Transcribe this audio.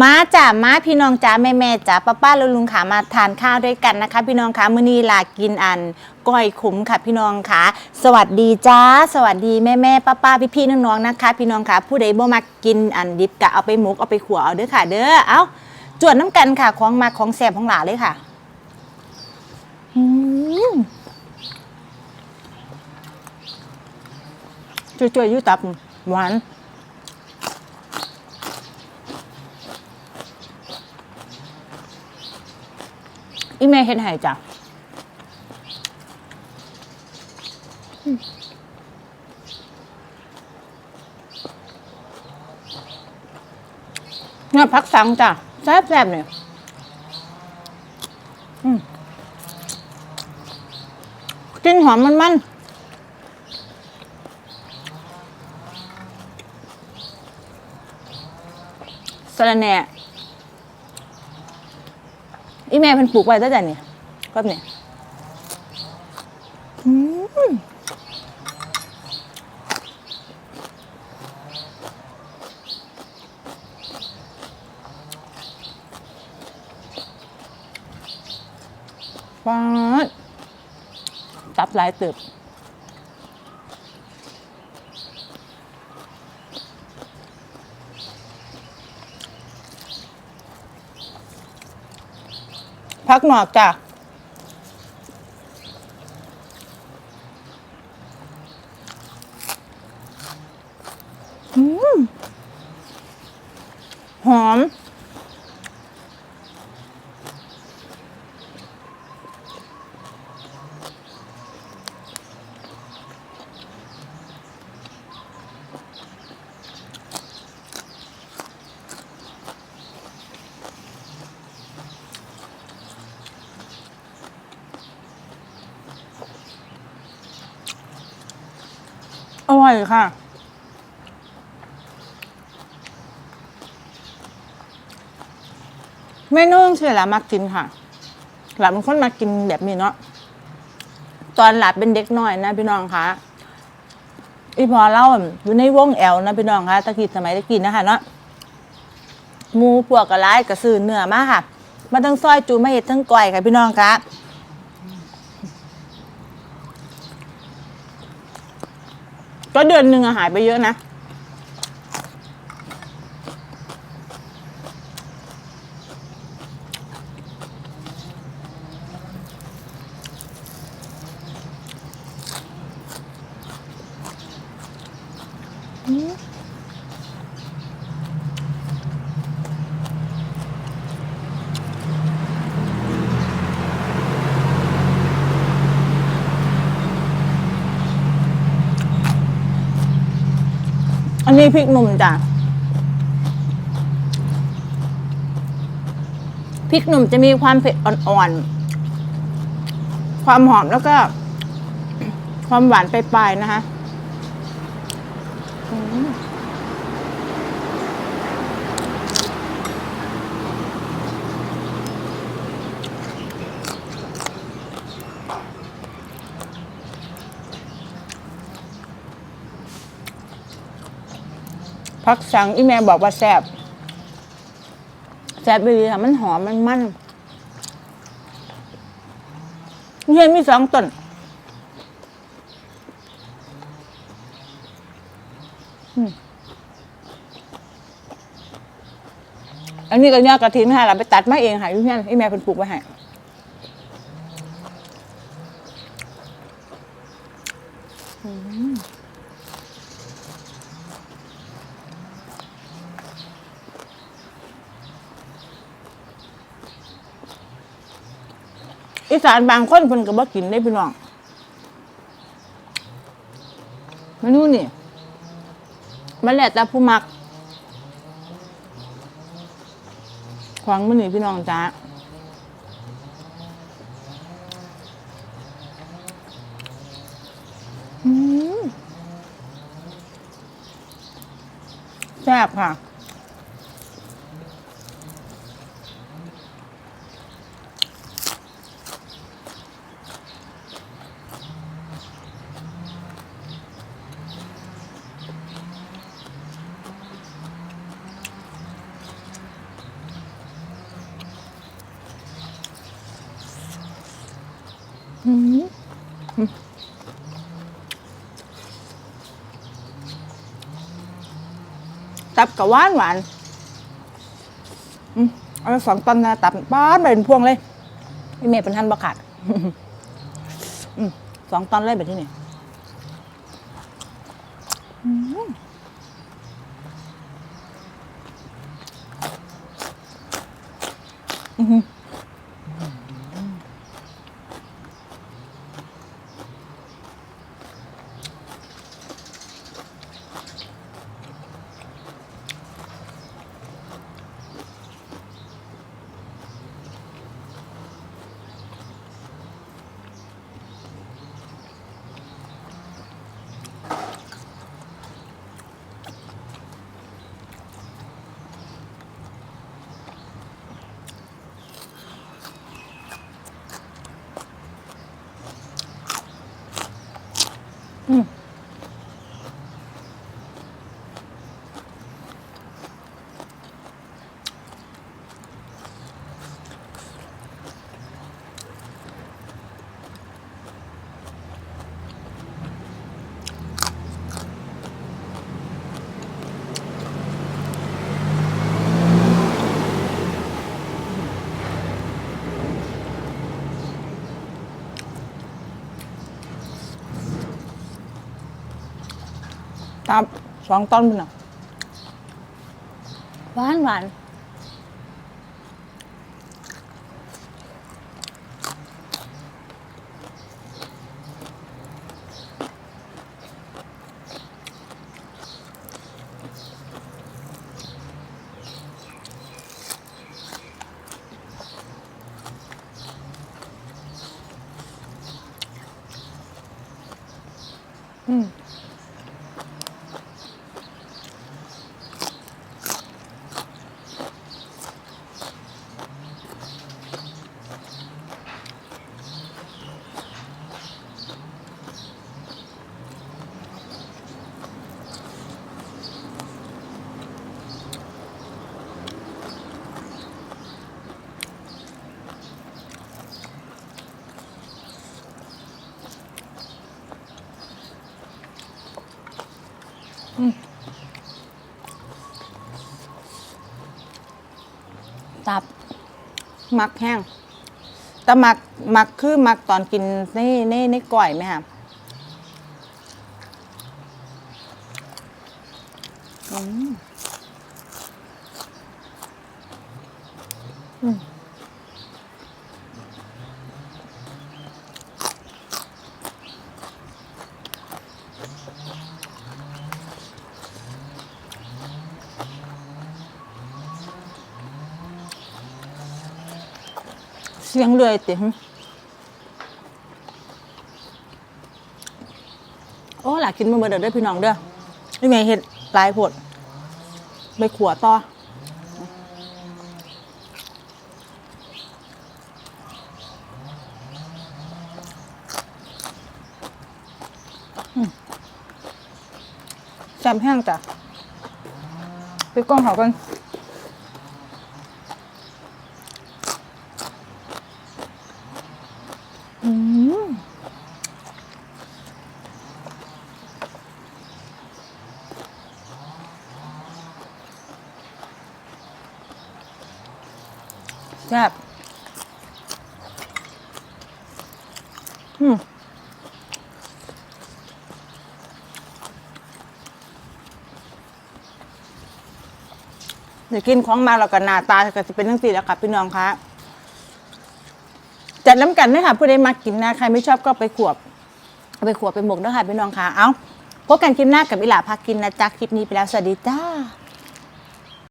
มาจ้ามาพี่น้องจ้าแม่แม่จ้าป้าป้าลุงลุงขามาทานข้าวด้วยกันนะคะ พี่น้องคะมื้อนี้ลากินอันก้อยขุมค่ะ พี่น้องคะสวัสดีจ้า สวัสดีแม่แม่ป้าป้าพี่พี่น้องๆนะคะ พี่น้องคะผู้ใดบ่มักกินอันดิบกะเอาไปหมกเอาไปขัวเอาเด้อค่ะ เด้อเอาจวดน้ำกันค่ะของมาของแสบของหลาเลยค่ะอืมจ่วยๆยู่ตับหวาน อีเมลเฮ็ดให้จ้ะเนี่ยพักสังจ้ะแซ่บๆเนี่ยกลินหอมมันมันสะระแหน่ อีแม่เพิ่นปลูกไว้ตั้งแต่เนี่ยก็เนี่ยฟ้าดตับหลายตึบ พักหนอกจ้ะ อืมหอม อร่อยค่ะ เมนูที่หลามักกินค่ะ หลาเป็นคนมากินแบบนี้เนาะ ตอนหลาเป็นเด็กน้อยนะพี่น้องคะอีพอเล่าอยู่ในวงแอลนะพี่น้องคะตะกี้สมัยตะกี้นะคะเนาะหมูพวกกระไรกระสือเนื้อมาค่ะ มาทั้งซอยจูมาเห็ดทั้งก้อยค่ะพี่น้องคะ ก็เดือนหนึ่งอะหายไปเยอะนะ นี่พริกหนุ่มจ้ะพริกหนุ่มจะมีความเผ็ดอ่อนๆ ความหอมแล้วก็ ความหวานปลายๆนะคะ พักสังอีเมลบอกว่าแซ่บแซ่บไปเลยค่ะมันหอมมันมันเนี่ยมีสองต้นอันนี้ก็เนี่ยกระถินค่ะเราไปตัดมาเองค่ะพี่เพื่อนพี่แม่เป็นปลูกไว้ให้อืม อีสานบางคนเพิ่นก็บ่กินได้พี่น้องเมนูนี่ มันแล้วแต่ผู้มักควางมันนี่พี่น้องจ้าแซ่บค่ะ ตับกับหวานหวานอืมเอาไปสองตอนนะตับบ้านเป็นพวงเลยพี่เมย์เป็นท่านบขาดอืมสองตอนเลยแบบที่นี่ ตับสองตอนเป็นอะหวานหวาน ตับมักแห้ง แต่มักมักคือมักตอนกินในในในก่อยไหมคะอืมอืม เสียงเรื่อยติหึโอ้หล่ะกินมาเบอเด้อเด้อพี่น้องเด้อนี่ไงเห็ดลายผดไปขัวต่อแซมแห้งจ้ะไปกล้องเขากัน แซ่บอืมเดี๋ยวกินของมาแล้วก็หน้าตาก็จะเป็นทั้งสี่แล้วค่ะพี่น้องคะจัดน้ำกันด้วยค่ะผู้ใดมากินนะใครไม่ชอบก็ไปขวบไปขวบไปหมกด้วยค่ะพี่น้องคะเอาพบกันคลิปหน้ากับอิหลาพากินนะจ๊ะคลิปนี้ไปแล้วสวัสดีจ้า